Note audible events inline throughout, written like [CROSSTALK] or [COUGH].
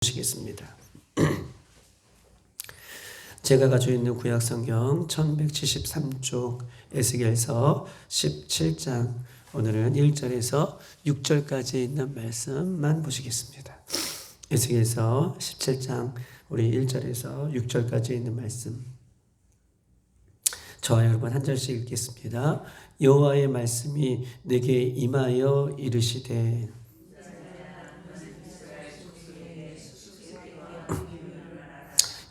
보시겠습니다. [CLEARS THROAT] 제가 가지고 있는 구약 성경 1173쪽 에스겔서 17장 오늘은 1절에서 6절까지 있는 말씀만 보시겠습니다. 에스겔서 17장 우리 1절에서 6절까지 있는 말씀 저와 여러분 한 절씩 읽겠습니다. 여호와의 말씀이 내게 임하여 이르시되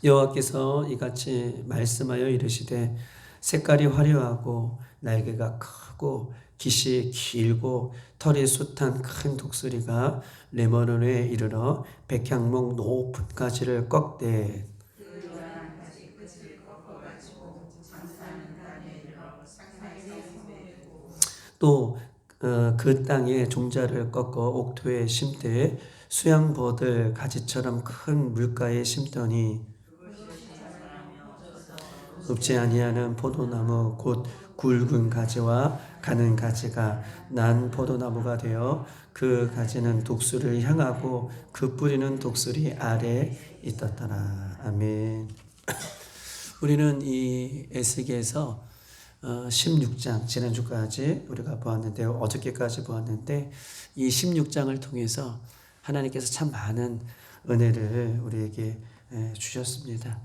여호와께서 이같이 말씀하여 이르시되 색깔이 화려하고 날개가 크고 깃이 길고 털이 숱한 큰 독수리가 레바논에 이르러 백향목 높은 가지를 꺾되 또그 땅에 종자를 꺾어 옥토에 심되 수양버들 가지처럼 큰 물가에 심더니 읍지 아니하는 포도나무 곧 굵은 가지와 가는 가지가 난 포도나무가 되어 그 가지는 독수를 향하고 그 뿌리는 독수리 아래 있었더라. 아멘. [COUGHS] 우리는 이 에스겔에서 16장 지난주까지 우리가 보았는데 어저께까지 보았는데 이 16장을 통해서 하나님께서 참 많은 은혜를 우리에게 주셨습니다.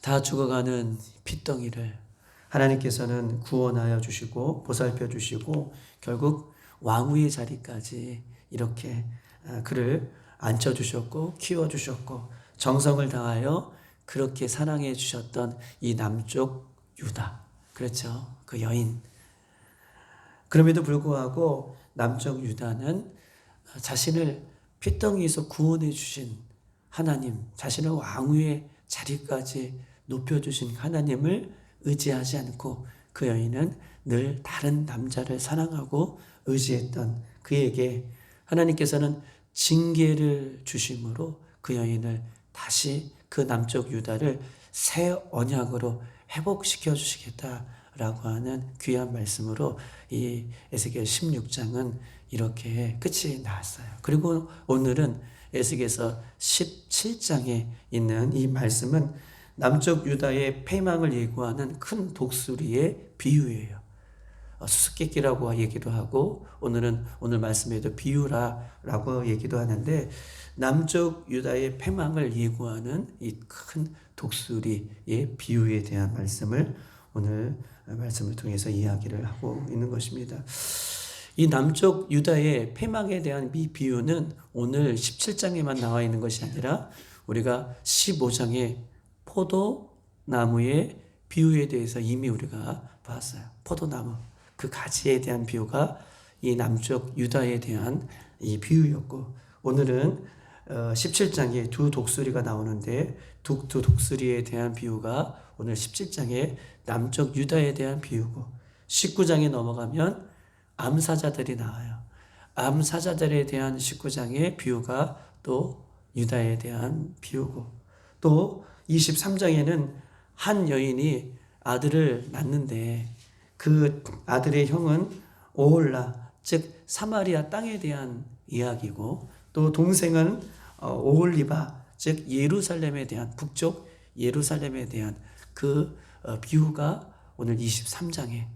다 죽어가는 핏덩이를 하나님께서는 구원하여 주시고 보살펴 주시고 결국 왕후의 자리까지 이렇게 그를 앉혀 주셨고 키워 주셨고 정성을 다하여 그렇게 사랑해 주셨던 이 남쪽 유다. 그렇죠? 그 여인. 그럼에도 불구하고 남쪽 유다는 자신을 핏덩이에서 구원해 주신 하나님 자신을 왕후의 자리까지 높여주신 하나님을 의지하지 않고 그 여인은 늘 다른 남자를 사랑하고 의지했던 그에게 하나님께서는 징계를 주심으로 그 여인을 다시 그 남쪽 유다를 새 언약으로 회복시켜 주시겠다라고 하는 귀한 말씀으로 이 에스겔 16장은 이렇게 끝이 나왔어요. 그리고 오늘은 에스겔서 17장에 있는 이 말씀은 남쪽 유다의 패망을 예고하는 큰 독수리의 비유예요. 어, 수수께끼라고 얘기도 하고 오늘은 오늘 말씀에도 비유라라고 얘기도 하는데 남쪽 유다의 패망을 예고하는 이 큰 독수리의 비유에 대한 말씀을 오늘 말씀을 통해서 이야기를 하고 있는 것입니다. 이 남쪽 유다의 패망에 대한 이 비유는 오늘 17장에만 나와 있는 것이 아니라 우리가 15장의 포도나무의 비유에 대해서 이미 우리가 봤어요. 포도나무 그 가지에 대한 비유가 이 남쪽 유다에 대한 이 비유였고 오늘은 17장에 어, 두 독수리가 나오는데 두, 두 독수리에 대한 비유가 오늘 17장에 남쪽 유다에 대한 비유고 19장에 넘어가면 암사자들이 나와요. 암사자들에 대한 19장의 비유가 또 유다에 대한 비유고 또 23장에는 한 여인이 아들을 낳는데 그 아들의 형은 오홀라 즉 사마리아 땅에 대한 이야기고 또 동생은 어, 오홀리바 즉 예루살렘에 대한 북쪽 예루살렘에 대한 그 어, 비유가 오늘 23장에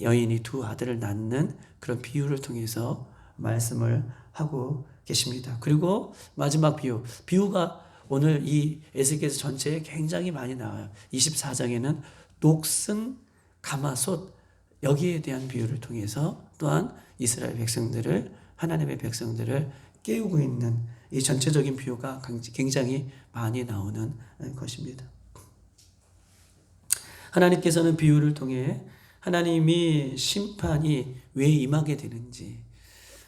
여인이 두 아들을 낳는 그런 비유를 통해서 말씀을 하고 계십니다. 그리고 마지막 비유, 비유가 오늘 이 에스겔서 전체에 굉장히 많이 나와요. 24장에는 녹슨 가마솥 여기에 대한 비유를 통해서 또한 이스라엘 백성들을 하나님의 백성들을 깨우고 있는 이 전체적인 비유가 굉장히 많이 나오는 것입니다. 하나님께서는 비유를 통해 하나님이 심판이 왜 임하게 되는지,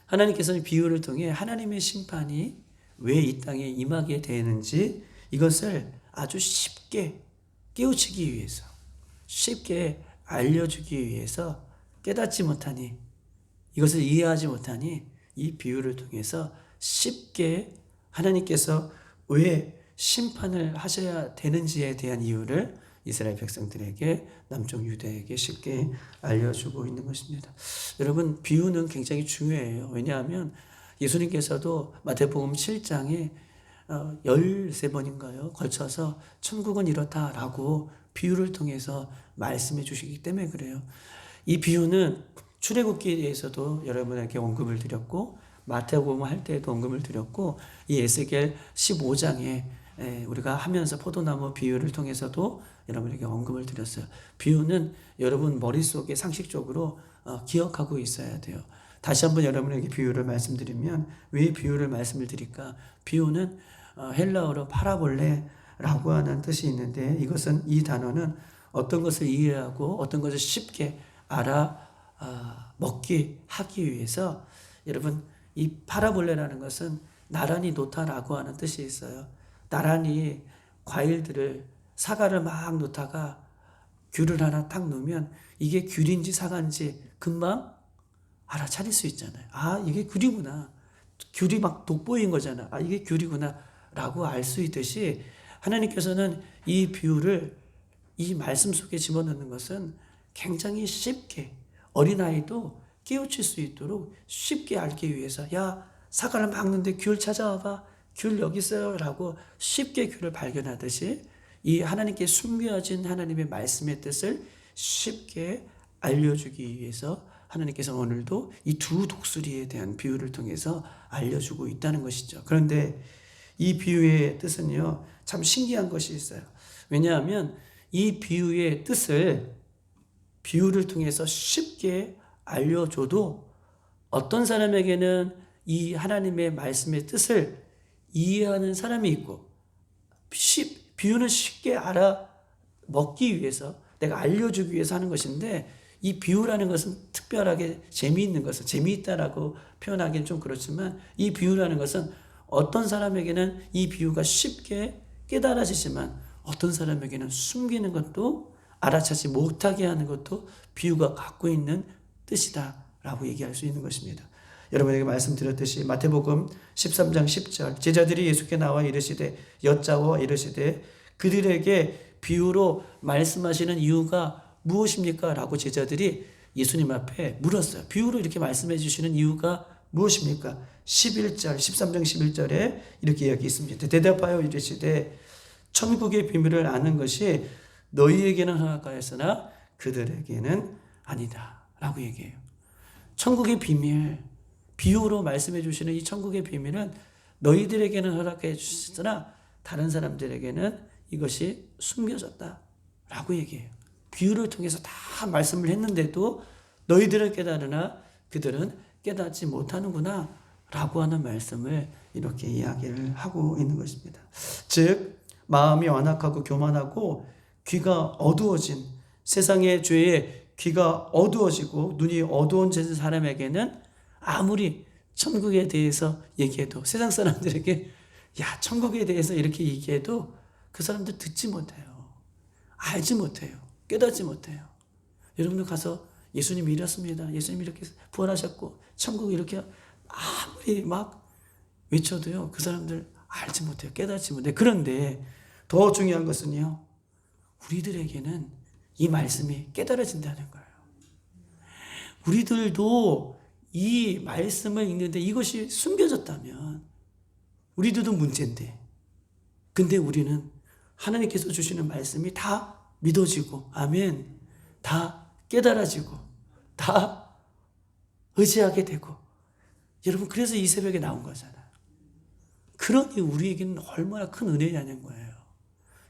하나님께서는 비유를 통해 하나님의 심판이 왜 이 땅에 임하게 되는지 이것을 아주 쉽게 깨우치기 위해서, 쉽게 알려주기 위해서 깨닫지 못하니, 이것을 이해하지 못하니 이 비유를 통해서 쉽게 하나님께서 왜 심판을 하셔야 되는지에 대한 이유를 이스라엘 백성들에게 남쪽 유대에게 쉽게 알려주고 있는 것입니다. 여러분 비유는 굉장히 중요해요. 왜냐하면 예수님께서도 마태복음 7장에 어, 13번인가요? 걸쳐서 천국은 이렇다라고 비유를 통해서 말씀해 주시기 때문에 그래요. 이 비유는 출애굽기에 대해서도 여러분에게 언급을 드렸고 마태복음 할 때에도 언급을 드렸고 이 에스겔 15장에 우리가 하면서 포도나무 비유를 통해서도 여러분에게 언급을 드렸어요. 비유는 여러분 머릿속에 상식적으로 어, 기억하고 있어야 돼요. 다시 한번 여러분에게 비유를 말씀드리면 왜 비유를 말씀을 드릴까? 비유는 어, 헬라어로 파라볼레라고 하는 뜻이 있는데 이것은 이 단어는 어떤 것을 이해하고 어떤 것을 쉽게 알아 어, 먹기 하기 위해서 여러분 이 파라볼레라는 것은 나란히 놓다라고 하는 뜻이 있어요. 나란히 과일들을 사과를 막 놓다가 귤을 하나 딱 놓으면 이게 귤인지 사과인지 금방 알아차릴 수 있잖아요. 아, 이게 귤이구나. 귤이 막 돋보인 거잖아. 아, 이게 귤이구나. 라고 알 수 있듯이 하나님께서는 이 비유를 이 말씀 속에 집어넣는 것은 굉장히 쉽게 어린아이도 깨우칠 수 있도록 쉽게 알기 위해서 야, 사과를 막는데 귤 찾아와봐. 귤 여기 있어요. 라고 쉽게 귤을 발견하듯이 이 하나님께 숨겨진 하나님의 말씀의 뜻을 쉽게 알려주기 위해서 하나님께서 오늘도 이 두 독수리에 대한 비유를 통해서 알려주고 있다는 것이죠. 그런데 이 비유의 뜻은요, 참 신기한 것이 있어요. 왜냐하면 이 비유의 뜻을 비유를 통해서 쉽게 알려줘도 어떤 사람에게는 이 하나님의 말씀의 뜻을 이해하는 사람이 있고, 비유는 쉽게 알아 먹기 위해서, 내가 알려주기 위해서 하는 것인데, 이 비유라는 것은 특별하게 재미있는 것은 재미있다라고 표현하기는 좀 그렇지만 이 비유라는 것은 어떤 사람에게는 이 비유가 쉽게 깨달아지지만 어떤 사람에게는 숨기는 것도 알아차지 못하게 하는 것도 비유가 갖고 있는 뜻이다라고 얘기할 수 있는 것입니다. 여러분에게 말씀드렸듯이 마태복음 13장 10절 제자들이 예수께 나와 이르시되 여짜와 이르시되 그들에게 비유로 말씀하시는 이유가 무엇입니까? 라고 제자들이 예수님 앞에 물었어요. 비유로 이렇게 말씀해 주시는 이유가 무엇입니까? 11절, 13장 11절에 이렇게 이야기 있습니다. 대답하여 이르시되 천국의 비밀을 아는 것이 너희에게는 허락하였으나 그들에게는 아니다. 라고 얘기해요. 천국의 비밀, 비유로 말씀해 주시는 이 천국의 비밀은 너희들에게는 허락해 주셨으나 다른 사람들에게는 이것이 숨겨졌다. 라고 얘기해요. 비유를 통해서 다 말씀을 했는데도 너희들은 깨달으나 그들은 깨닫지 못하는구나 라고 하는 말씀을 이렇게 이야기를 하고 있는 것입니다. 즉, 마음이 완악하고 교만하고 귀가 어두워진 세상의 죄에 귀가 어두워지고 눈이 어두운 사람에게는 아무리 천국에 대해서 얘기해도 세상 사람들에게 야, 천국에 대해서 이렇게 얘기해도 그 사람들 듣지 못해요. 알지 못해요. 깨닫지 못해요. 여러분들 가서 예수님 이렇습니다. 예수님 이렇게 부활하셨고 천국 이렇게 아무리 막 외쳐도요. 그 사람들 알지 못해요. 깨닫지 못해요. 그런데 더 중요한 것은요. 우리들에게는 이 말씀이 깨달아진다는 거예요. 우리들도 이 말씀을 읽는데 이것이 숨겨졌다면 우리들도 문제인데 근데 우리는 하나님께서 주시는 말씀이 다 믿어지고, 아멘. 다 깨달아지고, 다 의지하게 되고. 여러분, 그래서 이 새벽에 나온 거잖아요. 그러니 우리에게는 얼마나 큰 은혜냐는 거예요.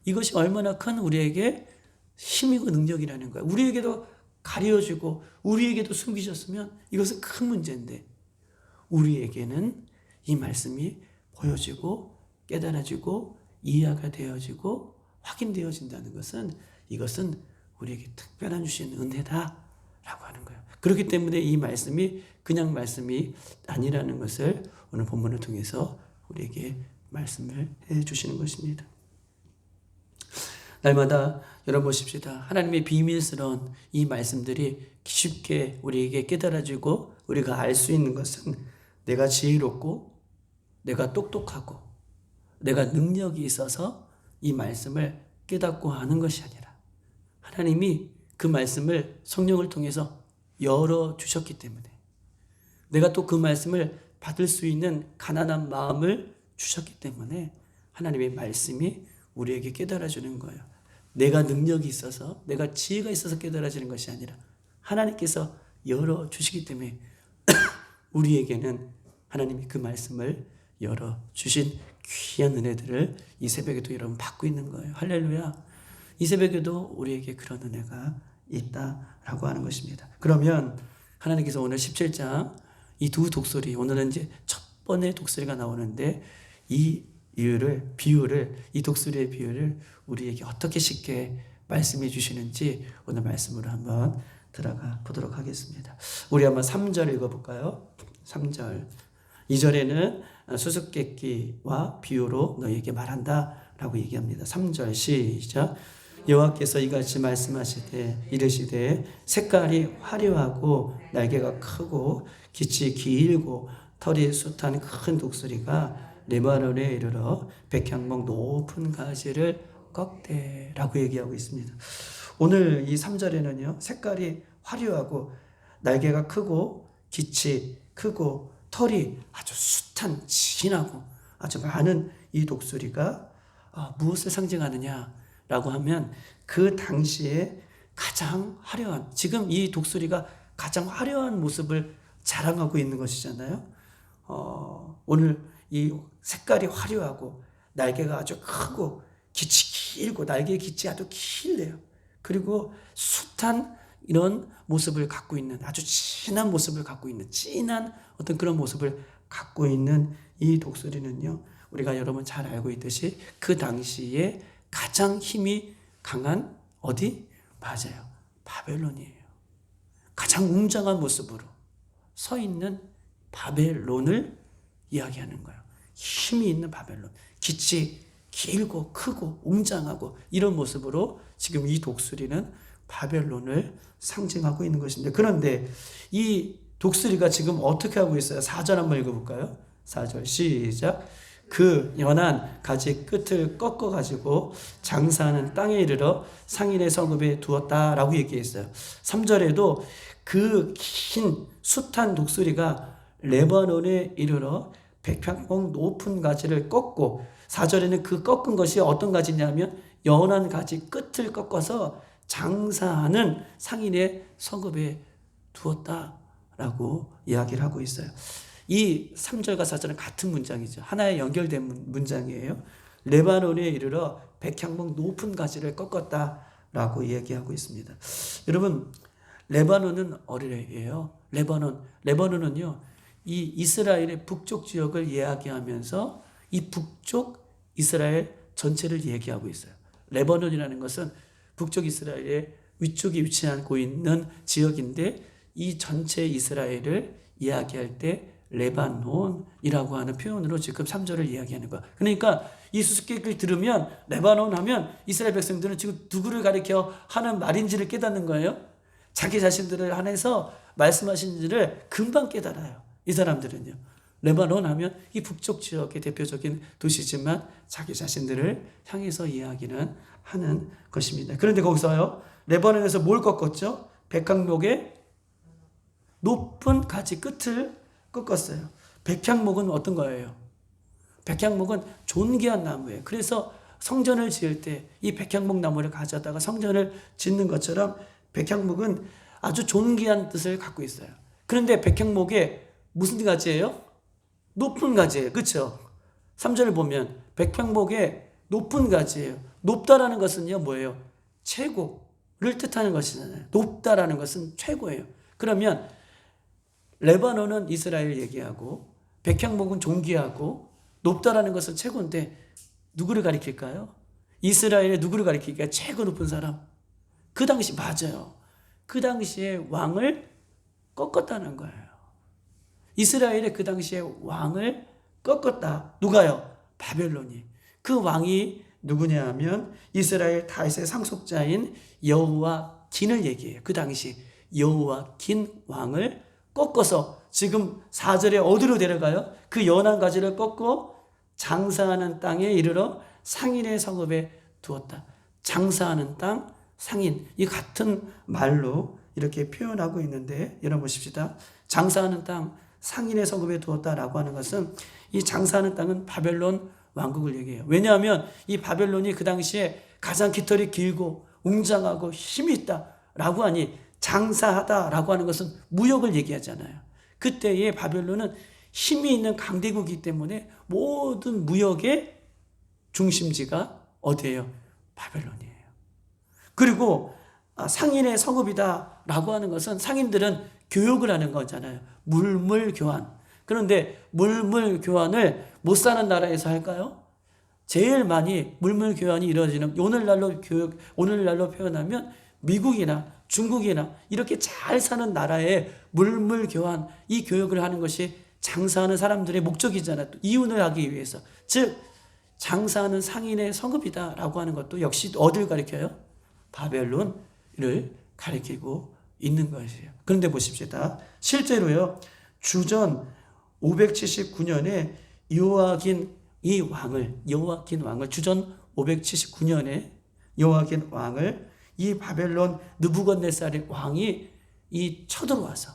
이것이 얼마나 큰 우리에게 힘이고 능력이라는 거예요. 우리에게도 가려지고, 우리에게도 숨기셨으면 이것은 큰 문제인데, 우리에게는 이 말씀이 보여지고, 깨달아지고, 이해가 되어지고, 확인되어진다는 것은 이것은 우리에게 특별한 주신 은혜다 라고 하는 거예요. 그렇기 때문에 이 말씀이 그냥 말씀이 아니라는 것을 오늘 본문을 통해서 우리에게 말씀을 해 주시는 것입니다. 날마다 열어보십시다. 하나님의 비밀스러운 이 말씀들이 쉽게 우리에게 깨달아지고 우리가 알 수 있는 것은 내가 지혜롭고 내가 똑똑하고 내가 능력이 있어서 이 말씀을 깨닫고 하는 것이 아니라 하나님이 그 말씀을 성령을 통해서 열어 주셨기 때문에 내가 또 그 말씀을 받을 수 있는 가난한 마음을 주셨기 때문에 하나님의 말씀이 우리에게 깨달아주는 거예요. 내가 능력이 있어서, 내가 지혜가 있어서 깨달아지는 것이 아니라 하나님께서 열어주시기 때문에 [CLEARS THROAT] 우리에게는 하나님이 그 말씀을 열어주신 귀한 은혜들을 이 새벽에도 여러분 받고 있는 거예요. 할렐루야. 이 새벽에도 우리에게 그런 은혜가 있다라고 하는 것입니다. 그러면 하나님께서 오늘 17장 이 두 독소리, 오늘은 이제 첫 번의 독소리가 나오는데 이 이유를, 비유를, 이 독소리의 비유를 우리에게 어떻게 쉽게 말씀해 주시는지 오늘 말씀으로 한번 들어가 보도록 하겠습니다. 우리 한번 3절 읽어 볼까요? 3절. 2절에는 수수께끼와 비유로 너희에게 말한다 라고 얘기합니다. 3절 시작. 여호와께서 이같이 말씀하시되 이르시되 색깔이 화려하고 날개가 크고 깃이 길고 털이 숱한 큰 독수리가 레바논에 이르러 백향목 높은 가지를 꺾대라고 얘기하고 있습니다. 오늘 이 3절에는요. 색깔이 화려하고 날개가 크고 깃이 크고 털이 아주 숱한 진하고 아주 많은 이 독수리가 아, 무엇을 상징하느냐 라고 하면 그 당시에 가장 화려한 지금 이 독수리가 가장 화려한 모습을 자랑하고 있는 것이잖아요. 어, 오늘 이 색깔이 화려하고 날개가 아주 크고 깃이 길고 날개 깃이 아주 길래요. 그리고 숱한 이런 모습을 갖고 있는 아주 진한 모습을 갖고 있는 진한 어떤 그런 모습을 갖고 있는 이 독수리는요. 우리가 여러분 잘 알고 있듯이 그 당시에 가장 힘이 강한 어디? 맞아요. 바벨론이에요. 가장 웅장한 모습으로 서 있는 바벨론을 이야기하는 거예요. 힘이 있는 바벨론. 깃이 길고 크고 웅장하고 이런 모습으로 지금 이 독수리는 바벨론을 상징하고 있는 것입니다. 그런데 이 독수리가 지금 어떻게 하고 있어요? 4절 한번 읽어볼까요? 4절 시작. 그 연한 가지 끝을 꺾어 가지고 장사하는 땅에 이르러 상인의 성읍에 두었다라고 얘기했어요. 3절에도 그 긴 숱한 독수리가 레바논에 이르러 백평봉 높은 가지를 꺾고 4절에는 그 꺾은 것이 어떤 가지냐면 연한 가지 끝을 꺾어서 장사하는 상인의 성읍에 두었다라고 이야기를 하고 있어요. 이 3절과 4절은 같은 문장이죠. 하나의 연결된 문장이에요. 레바논에 이르러 백향목 높은 가지를 꺾었다라고 얘기하고 있습니다. 여러분, 레바논은 어디예요? 레바논. 레바논은요, 이 이스라엘의 북쪽 지역을 이야기하면서 이 북쪽 이스라엘 전체를 얘기하고 있어요. 레바논이라는 것은 북쪽 이스라엘의 위쪽에 위치하고 있는 지역인데 이 전체 이스라엘을 이야기할 때 레바논이라고 하는 표현으로 지금 3절을 이야기하는 거야. 그러니까 이 수수께끼를 들으면 레바논 하면 이스라엘 백성들은 지금 누구를 가리켜 하는 말인지를 깨닫는 거예요. 자기 자신들을 한해서 말씀하신지를 금방 깨달아요. 이 사람들은요. 레바논 하면 이 북쪽 지역의 대표적인 도시지만 자기 자신들을 향해서 이야기는 하는 것입니다. 그런데 거기서요. 레바논에서 뭘 꺾었죠? 백향목의 높은 가지 끝을 꺾었어요. 백향목은 어떤 거예요? 백향목은 존귀한 나무예요. 그래서 성전을 지을 때 이 백향목 나무를 가져다가 성전을 짓는 것처럼 백향목은 아주 존귀한 뜻을 갖고 있어요. 그런데 백향목에 무슨 가지예요? 높은 가지예요. 그렇죠? 3절을 보면 백향목에 높은 가지예요. 높다라는 것은요 뭐예요? 최고를 뜻하는 것이잖아요. 높다라는 것은 최고예요. 그러면 레바논은 이스라엘 얘기하고 백향목은 존귀하고 높다라는 것은 최고인데 누구를 가리킬까요? 이스라엘의 누구를 가리킬까요? 최고 높은 사람. 그 당시 맞아요. 그 당시에 왕을 꺾었다는 거예요. 이스라엘의 그 당시에 왕을 꺾었다. 누가요? 바벨론이. 그 왕이 누구냐 하면 이스라엘 다윗의 상속자인 여호와 긴을 얘기해요. 그 당시 여호와 긴 왕을 꺾어서 지금 4절에 어디로 데려가요? 그 연한 가지를 꺾고 장사하는 땅에 이르러 상인의 성읍에 두었다. 장사하는 땅, 상인. 이 같은 말로 이렇게 표현하고 있는데 여러분 보십시다. 장사하는 땅, 상인의 성읍에 두었다라고 하는 것은 이 장사하는 땅은 바벨론 왕국을 얘기해요. 왜냐하면 이 바벨론이 그 당시에 가장 깃털이 길고 웅장하고 힘이 있다라고 하니 장사하다라고 하는 것은 무역을 얘기하잖아요. 그때의 바벨론은 힘이 있는 강대국이기 때문에 모든 무역의 중심지가 어디예요? 바벨론이에요. 그리고 아, 상인의 성읍이다라고 하는 것은 상인들은 교육을 하는 거잖아요. 물물 교환. 그런데 물물 교환을 못 사는 나라에서 할까요? 제일 많이 물물 교환이 이루어지는 오늘날로 교육 오늘날로 표현하면 미국이나 중국이나 이렇게 잘 사는 나라에 물물 교환 이 교육을 하는 것이 장사하는 사람들의 목적이잖아요. 이윤을 하기 위해서. 즉 장사하는 상인의 성읍이다라고 하는 것도 역시 어딜 가리켜요? 바벨론을 가리키고 있는 것이에요. 그런데 보십시다. 실제로요. 주전 579년에 요아긴 이 왕을 요아긴 왕을 주전 579년에 요아긴 왕을 이 바벨론 느부갓네살의 왕이 이 쳐들어와서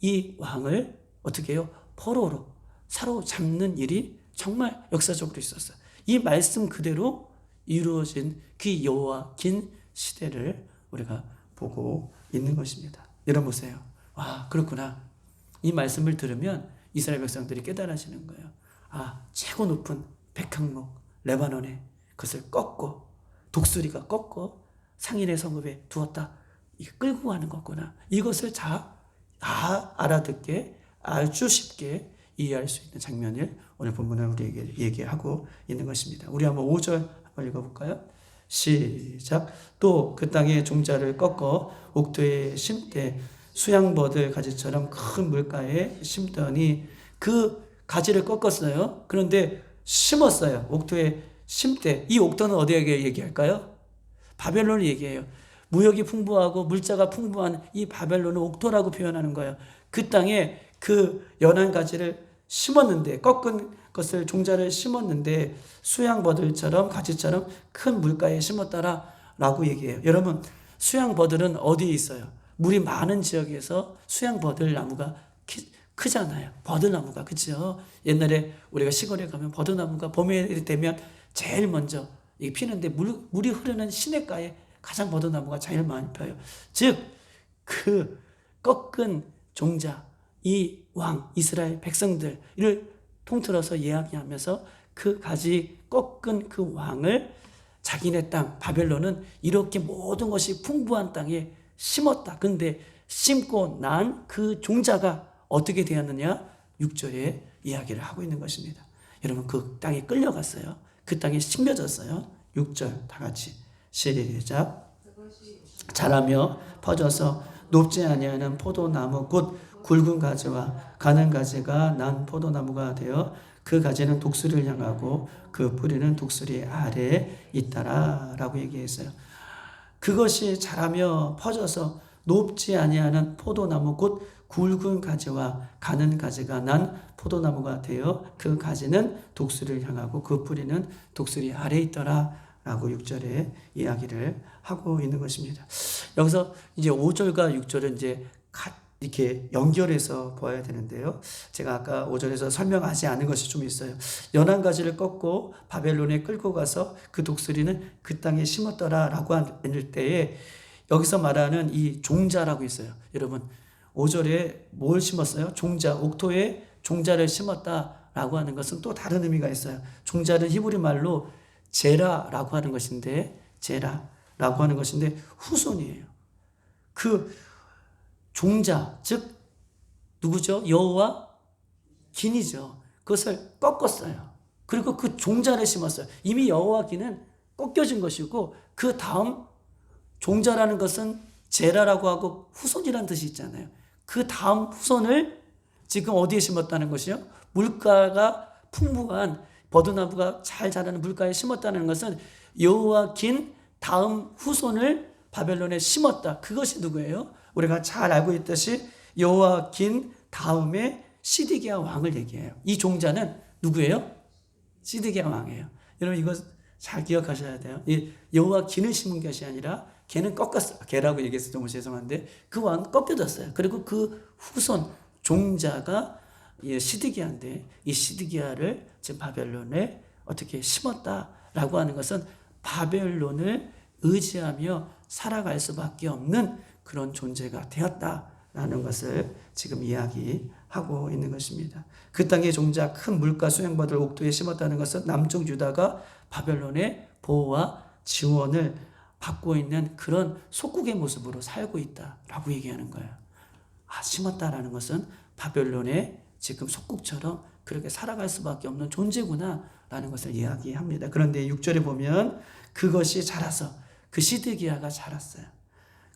이 왕을 어떻게 해요? 포로로 사로잡는 일이 정말 역사적으로 있었어요. 이 말씀 그대로 이루어진 그 여호와 긴 시대를 우리가 보고 있는 것입니다. 여러분 보세요. 와 그렇구나. 이 말씀을 들으면 이스라엘 백성들이 깨달아지는 거예요. 아 최고 높은 백항목 레바논에 그것을 꺾고 독수리가 꺾고 상인의 성읍에 두었다. 끌고 가는 거구나. 이것을 다, 다 알아듣게 아주 쉽게 이해할 수 있는 장면을 오늘 본문을 우리에게 얘기하고 있는 것입니다. 우리 한번 5절 한번 읽어볼까요? 시작. 또 그 땅의 종자를 꺾어 옥토에 심되 수양버들 가지처럼 큰 물가에 심더니 그 가지를 꺾었어요. 그런데 심었어요. 옥토에 심되 이 옥토는 어디에게 얘기할까요? 바벨론을 얘기해요. 무역이 풍부하고 물자가 풍부한 이 바벨론을 옥토라고 표현하는 거예요. 그 땅에 그 연한 가지를 심었는데 꺾은 것을 종자를 심었는데 수양버들처럼 가지처럼 큰 물가에 심었다라라고 얘기해요. 여러분 수양버들은 어디에 있어요? 물이 많은 지역에서 수양버들 나무가 키, 크잖아요. 버드나무가 그죠? 옛날에 우리가 시골에 가면 버드나무가 봄에 되면 제일 먼저 이 피는데 물, 물이 흐르는 시냇가에 가장 버드나무가 제일 많이 펴요. 즉, 그 꺾은 종자, 이 왕, 이스라엘 백성들을 통틀어서 이야기하면서 그 가지 꺾은 그 왕을 자기네 땅, 바벨론은 이렇게 모든 것이 풍부한 땅에 심었다. 근데 심고 난 그 종자가 어떻게 되었느냐? 6절에 이야기를 하고 있는 것입니다. 여러분, 그 땅에 끌려갔어요. 그 땅에 심겨졌어요. 6절 다 같이 시작. 자라며 퍼져서 높지 아니하는 포도나무 곧 굵은 가지와 가는 가지가 난 포도나무가 되어 그 가지는 독수리를 향하고 그 뿌리는 독수리 아래에 있다라라고 얘기했어요. 그것이 자라며 퍼져서 높지 아니하는 포도나무 곧 굵은 가지와 가는 가지가 난 포도나무가 되어 그 가지는 독수리를 향하고 그 뿌리는 독수리 아래에 있더라 라고 6절에 이야기를 하고 있는 것입니다. 여기서 이제 5절과 6절은 이제 이렇게 연결해서 보아야 되는데요. 제가 아까 5절에서 설명하지 않은 것이 좀 있어요. 연한 가지를 꺾고 바벨론에 끌고 가서 그 독수리는 그 땅에 심었더라 라고 할 때에 여기서 말하는 이 종자라고 있어요. 여러분 5절에 뭘 심었어요? 종자, 옥토에 종자를 심었다라고 하는 것은 또 다른 의미가 있어요. 종자는 히브리 말로 제라라고 하는 것인데 제라라고 하는 것인데 후손이에요. 그 종자 즉 누구죠? 여호와 긴이죠. 그것을 꺾었어요. 그리고 그 종자를 심었어요. 이미 여호와 긴은 꺾여진 것이고 그 다음 종자라는 것은 제라라고 하고 후손이라는 뜻이 있잖아요. 그 다음 후손을 지금 어디에 심었다는 것이요? 물가가 풍부한 버드나무가 잘 자라는 물가에 심었다는 것은 여호와 긴 다음 후손을 바벨론에 심었다. 그것이 누구예요? 우리가 잘 알고 있듯이 여호와 긴 다음에 시드기야 왕을 얘기해요. 이 종자는 누구예요? 시드기야 왕이에요. 여러분 이거 잘 기억하셔야 돼요. 이 여호와 긴을 심은 것이 아니라 걔는 꺾었어. 걔라고 얘기해서 너무 죄송한데 그 왕 꺾여졌어요. 그리고 그 후손 종자가 시드기야인데 이 시드기야를 지금 바벨론에 어떻게 심었다라고 하는 것은 바벨론을 의지하며 살아갈 수밖에 없는 그런 존재가 되었다라는 것을 지금 이야기하고 있는 것입니다. 그 땅의 종자 큰 물가 수행받을 옥토에 심었다는 것은 남쪽 유다가 바벨론의 보호와 지원을 받고 있는 그런 속국의 모습으로 살고 있다라고 얘기하는 거예요. 아, 심었다라는 것은 바벨론의 지금 속국처럼 그렇게 살아갈 수밖에 없는 존재구나라는 것을 이야기합니다. 그런데 6절에 보면 그것이 자라서 그 시드기야가 자랐어요.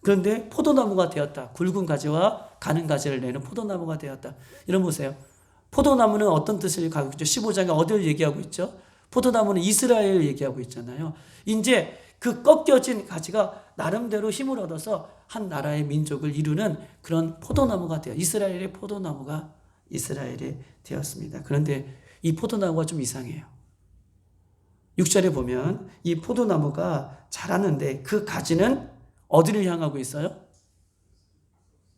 그런데 포도나무가 되었다. 굵은 가지와 가는 가지를 내는 포도나무가 되었다. 이런 보세요. 포도나무는 어떤 뜻을 가지고 있죠? 15장에 어디를 얘기하고 있죠? 포도나무는 이스라엘 얘기하고 있잖아요. 이제 그 꺾여진 가지가 나름대로 힘을 얻어서 한 나라의 민족을 이루는 그런 포도나무가 되어 이스라엘의 포도나무가 이스라엘이 되었습니다. 그런데 이 포도나무가 좀 이상해요. 6절에 보면 이 포도나무가 자랐는데 그 가지는 어디를 향하고 있어요?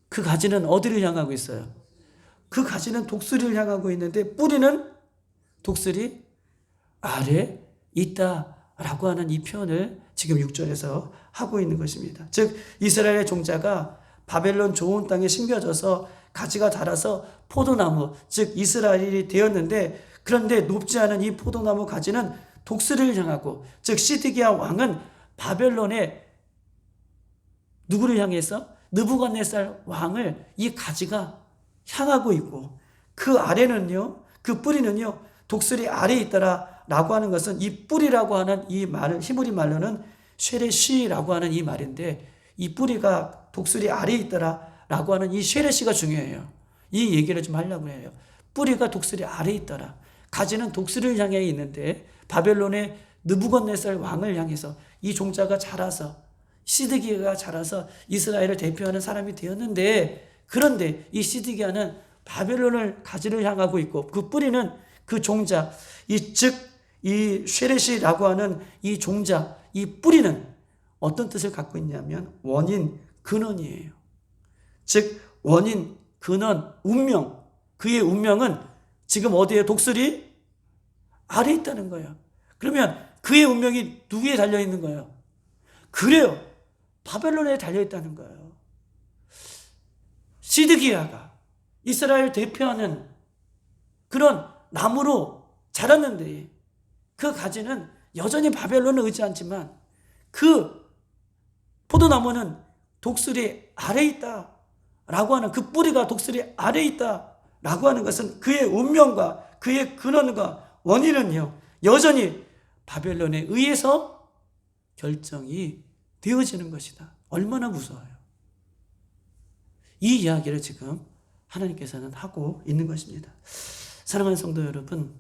그 가지는 어디를 향하고 있어요? 그 가지는 독수리를 향하고 있는데 뿌리는 독수리 아래 있다라고 하는 이 표현을 지금 6절에서 하고 있는 것입니다. 즉 이스라엘의 종자가 바벨론 좋은 땅에 심겨져서 가지가 자라서 포도나무 즉 이스라엘이 되었는데 그런데 높지 않은 이 포도나무 가지는 독수리를 향하고 즉 시드기야 왕은 바벨론의 누구를 향해서 느부갓네살 왕을 이 가지가 향하고 있고 그 아래는요 그 뿌리는요 독수리 아래에 있더라라고 하는 것은 이 뿌리라고 하는 이 말을 히브리 말로는 쉐레시라고 하는 이 말인데 이 뿌리가 독수리 아래에 있더라라고 하는 이 쉐레시가 중요해요. 이 얘기를 좀 하려고 해요. 뿌리가 독수리 아래에 있더라. 가지는 독수리를 향해 있는데 바벨론의 느부갓네살 왕을 향해서 이 종자가 자라서 시드기가 자라서 이스라엘을 대표하는 사람이 되었는데 그런데 이 시드기야는 바벨론을 가지를 향하고 있고 그 뿌리는 그 종자 이 즉 이 쉐레시라고 하는 이 종자 이 뿌리는 어떤 뜻을 갖고 있냐면 원인 근원이에요. 즉 원인 근원 운명 그의 운명은 지금 어디에 독수리 아래 있다는 거예요. 그러면 그의 운명이 누구에 달려 있는 거예요? 그래요. 바벨론에 달려 있다는 거예요. 시드기야가 이스라엘 대표하는 그런 나무로 자랐는데 그 가지는 여전히 바벨론을 의지하지만 그 포도나무는 독수리 아래 있다. 라고 하는 그 뿌리가 독수리 아래 있다. 라고 하는 것은 그의 운명과 그의 근원과 원인은요, 여전히 바벨론에 의해서 결정이 되어지는 것이다. 얼마나 무서워요. 이 이야기를 지금 하나님께서는 하고 있는 것입니다. 사랑하는 성도 여러분,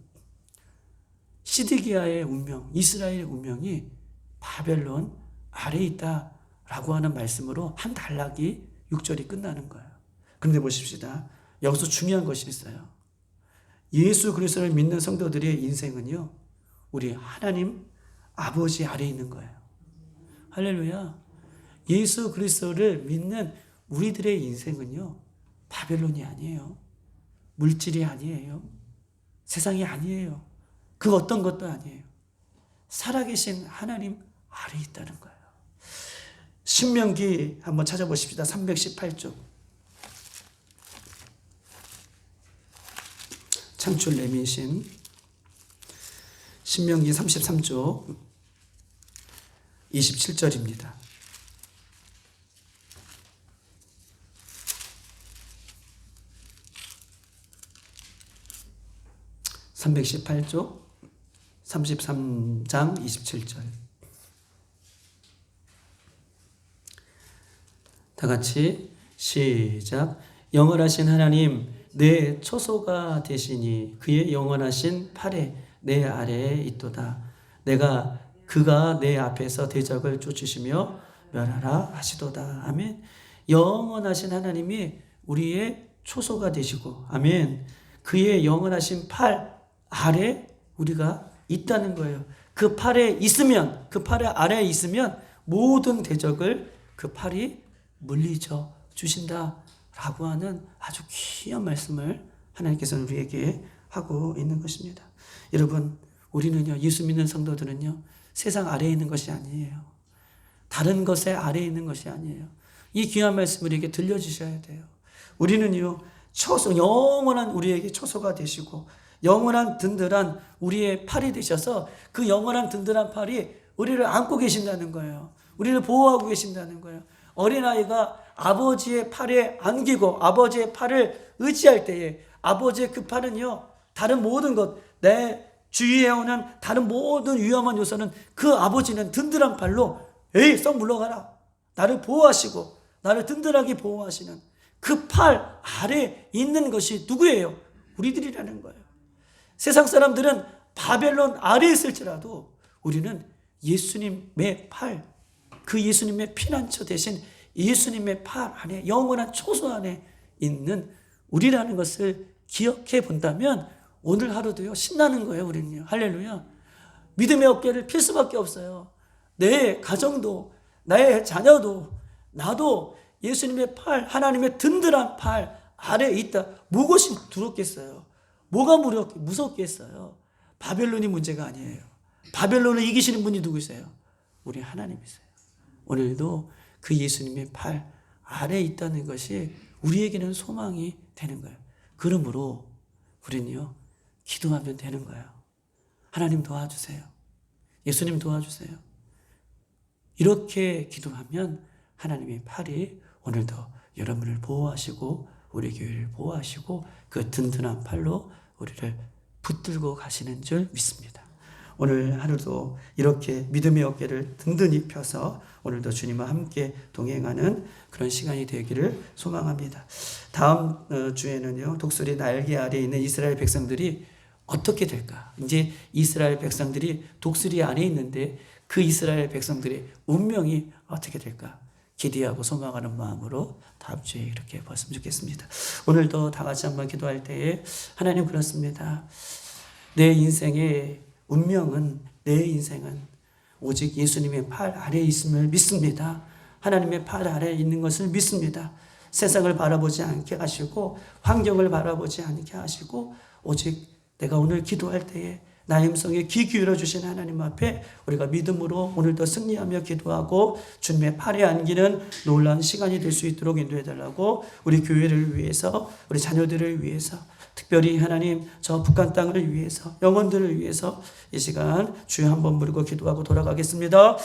시드기야의 운명, 이스라엘의 운명이 바벨론 아래에 있다라고 하는 말씀으로 한 단락이 6절이 끝나는 거예요. 그런데 보십시다. 여기서 중요한 것이 있어요. 예수 그리스도를 믿는 성도들의 인생은요. 우리 하나님 아버지 아래에 있는 거예요. 할렐루야. 예수 그리스도를 믿는 우리들의 인생은요. 바벨론이 아니에요. 물질이 아니에요. 세상이 아니에요. 그 어떤 것도 아니에요. 살아계신 하나님 아래 있다는 거예요. 신명기 한번 찾아보십시다. 318쪽. 창출 내민신 신명기 33쪽 27절입니다. (318쪽) 33장 27절. 다 같이 시작. 영원하신 하나님 내 초소가 되시니 그의 영원하신 팔에 내 아래에 있도다. 내가 그가 내 앞에서 대적을 쫓으시며 멸하라 하시도다. 아멘. 영원하신 하나님이 우리의 초소가 되시고 아멘. 그의 영원하신 팔 아래 우리가 있다는 거예요. 그 팔에 있으면 그 팔에 아래에 있으면 모든 대적을 그 팔이 물리쳐 주신다 라고 하는 아주 귀한 말씀을 하나님께서는 우리에게 하고 있는 것입니다. 여러분 우리는요, 예수 믿는 성도들은요, 세상 아래에 있는 것이 아니에요. 다른 것에 아래에 있는 것이 아니에요. 이 귀한 말씀을 우리에게 들려주셔야 돼요. 우리는요, 초소, 영원한 우리에게 초소가 되시고, 영원한 든든한 우리의 팔이 되셔서 그 영원한 든든한 팔이 우리를 안고 계신다는 거예요. 우리를 보호하고 계신다는 거예요. 어린아이가 아버지의 팔에 안기고 아버지의 팔을 의지할 때에 아버지의 그 팔은요, 다른 모든 것, 내 주위에 오는 다른 모든 위험한 요소는 그 아버지는 든든한 팔로 에이, 썩 물러가라. 나를 보호하시고, 나를 든든하게 보호하시는 그 팔 아래 있는 것이 누구예요? 우리들이라는 거예요. 세상 사람들은 바벨론 아래에 있을지라도 우리는 예수님의 팔, 그 예수님의 피난처 대신 예수님의 팔 안에 영원한 초소 안에 있는 우리라는 것을 기억해 본다면 오늘 하루도요 신나는 거예요 우리는요. 할렐루야. 믿음의 어깨를 필 수밖에 없어요. 내 가정도 나의 자녀도 나도 예수님의 팔 하나님의 든든한 팔 아래에 있다. 무엇이 두렵겠어요 뭐가 무섭, 무섭겠어요 바벨론이 문제가 아니에요 바벨론을 이기시는 분이 누구세요 우리 하나님이세요 오늘도 그 예수님의 팔 아래에 있다는 것이 우리에게는 소망이 되는 거예요. 그러므로 우리는요, 기도하면 되는 거예요. 하나님 도와주세요. 예수님 도와주세요. 이렇게 기도하면 하나님의 팔이 오늘도 여러분을 보호하시고 우리 교회를 보호하시고 그 든든한 팔로 우리를 붙들고 가시는 줄 믿습니다. 오늘 하루도 이렇게 믿음의 어깨를 든든히 펴서 오늘도 주님과 함께 동행하는 그런 시간이 되기를 소망합니다. 다음 어, 주에는요, 독수리 날개 아래 있는 이스라엘 백성들이 어떻게 될까? 이제 이스라엘 백성들이 독수리 안에 있는데 그 이스라엘 백성들의 운명이 어떻게 될까? 기대하고 소망하는 마음으로 다음 주에 이렇게 봤으면 좋겠습니다. 오늘도 다 같이 한번 기도할 때에 하나님 그렇습니다. 내 인생의 운명은 내 인생은 오직 예수님의 팔 아래에 있음을 믿습니다. 하나님의 팔 아래에 있는 것을 믿습니다. 세상을 바라보지 않게 하시고 환경을 바라보지 않게 하시고 오직 내가 오늘 기도할 때에 나의 음성에 귀 기울여 주신 하나님 앞에 우리가 믿음으로 오늘도 승리하며 기도하고 주님의 팔에 안기는 놀라운 시간이 될 수 있도록 인도해 달라고 우리 교회를 위해서 우리 자녀들을 위해서 특별히 하나님 저 북한 땅을 위해서 영혼들을 위해서 이 시간 주여 한번 부르고 기도하고 돌아가겠습니다.